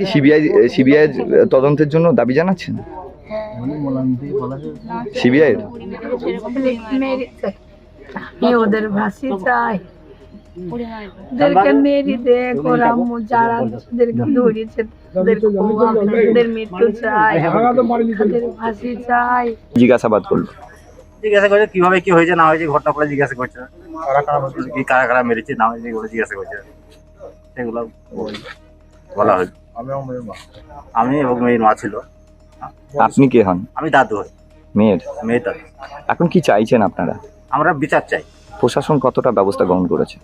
কি CBI CBI তদন্তের জন্য দাবি জানাচ্ছেন? সিবিআই আমি ওদের ভাসি চাই ওদেরকে মেরি দেখ ওরা যারা ওদেরকে ধরেছে ওদের মৃত্যু চাই ওদের ফাঁসি চাই জিজ্ঞাসাবাদ করল। জিজ্ঞাসা করছে কীভাবে কি হয়েছে না হয়েছে ঘটনাগুলো জিজ্ঞাসা করছে। কি কারা কারা মেরেছে না হয়েছে এগুলো জিজ্ঞাসা করছে। সেগুলো বলা হয়েছে। আমি এবং মেয়ের মা ছিল। আপনি কে হন? আমি দাদু হই। মেয়ের? মেয়ের দাদু। এখন কি চাইছেন আপনারা? আমরা বিচার চাই। প্রশাসন কতটা ব্যবস্থা গ্রহণ করেছে?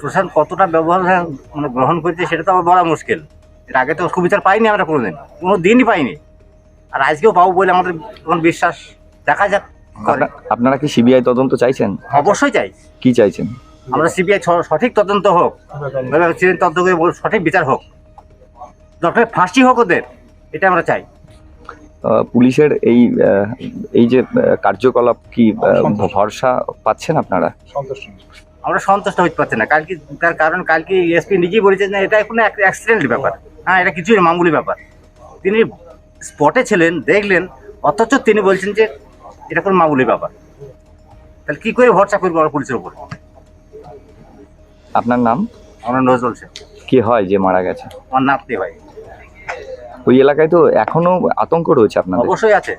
প্রশাসন কতটা ব্যবহার মানে গ্রহণ করছে সেটা তো আমার বলা মুশকিল। এর আগে তো সুবিচার পাইনি আমরা কোনোদিন। কোনো দিনই পাইনি। আর আজকেও পাবো বলে আমাদের এখন বিশ্বাস দেখা যাক করে। আপনারা কি সিবিআই তদন্ত চাইছেন? অবশ্যই চাই। কি চাইছেন? আমরা সিবিআই সঠিক তদন্ত হোক। তদন্ত করে সঠিক বিচার হোক। ডক্টরের ফাঁসি হোক ওদের এটা আমরা চাই। পুলিশের এই এই যে কার্যকলাপ কি ভরসা পাচ্ছেন আপনারা? আমরা সন্তুষ্ট হতে পারছি না। কালকে তার কারণ কালকে এসপি নিজেই বলেছেন যে এটা কোনো অ্যাক্সিডেন্ট ব্যাপার। হ্যাঁ এটা কিছুই না, মামুলি ব্যাপার। তিনি স্পটে ছিলেন দেখলেন অথচ তিনি বলছেন যে এটা কোনো মামুলি ব্যাপার। তাহলে কী করে ভরসা করব আমরা পুলিশের উপর? আপনার নাম? আমরা নজরুল শেখ কি হয় যে মারা গেছে? আমার নাপতে হয়। ওই এলাকায় তো এখনও আতঙ্ক রয়েছে আপনার অবশ্যই আছে।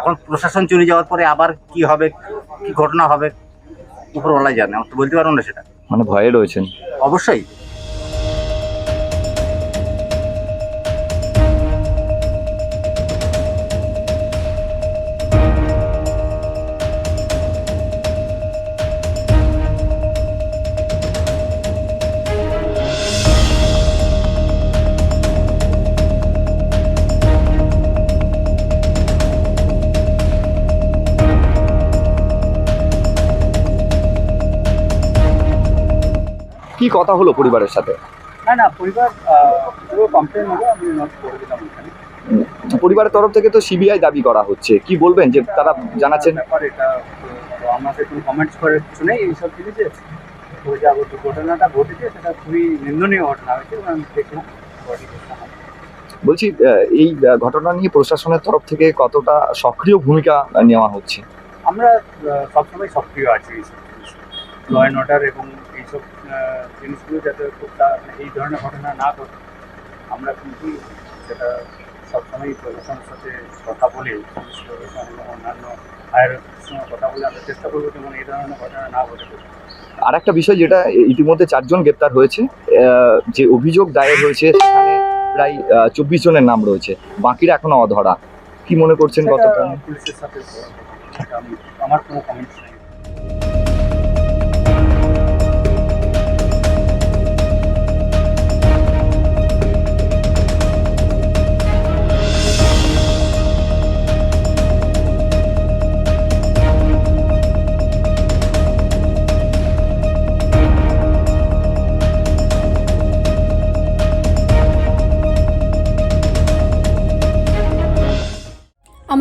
এখন প্রশাসন চলে যাওয়ার পরে আবার কি হবে কি ঘটনা হবে উপরওয়ালাই জানে। আমরা তো বলতে পারব না সেটা। মানে ভয়ে রয়েছেন? অবশ্যই। কি কথা হলো পরিবারের সাথে? না না পরিবার পুরো কমপ্লেন নেব আমি নোট করে দিলাম এখানে পরিবারের তরফ থেকে তো সিবিআই দাবি করা হচ্ছে। কি বলবেন যে তারা জানাচ্ছেন? ব্যাপার এটা তো কোনো কমেন্টস করার কিছু নেই এইসব জিনিসে তো যা ঘটনাটা ঘটেছে সেটা খুবই নিন্দনীয় ঘটনা হয়েছে এবং আমি দেখলাম body বলছি আহ, এই আহ, ঘটনা নিয়ে প্রশাসনের তরফ থেকে কতটা সক্রিয় ভূমিকা আহ, নেওয়া হচ্ছে? আমরা আহ, সবসময় সক্রিয় আছি জিনিস ল অ্যান্ড অর্ডার এবং এইসব জিনিসগুলো যাতে খুব এই ধরনের ঘটনা না ঘটে আমরা কিন্তু সেটা সবসময় প্রশাসনের সাথে কথা বলে পুলিশ প্রশাসন এবং অন্যান্য হায়ার সঙ্গে কথা বলে আমরা চেষ্টা করব যেমন এই ধরনের ঘটনা না ঘটে। আর একটা বিষয় যেটা ইতিমধ্যে চারজন গ্রেপ্তার হয়েছে যে অভিযোগ দায়ের হয়েছে সেখানে প্রায় চব্বিশ জনের নাম রয়েছে বাকিরা এখনও অধরা। কি মনে করছেন কতটা পুলিশের সাথে আমার কোনো কমেন্টস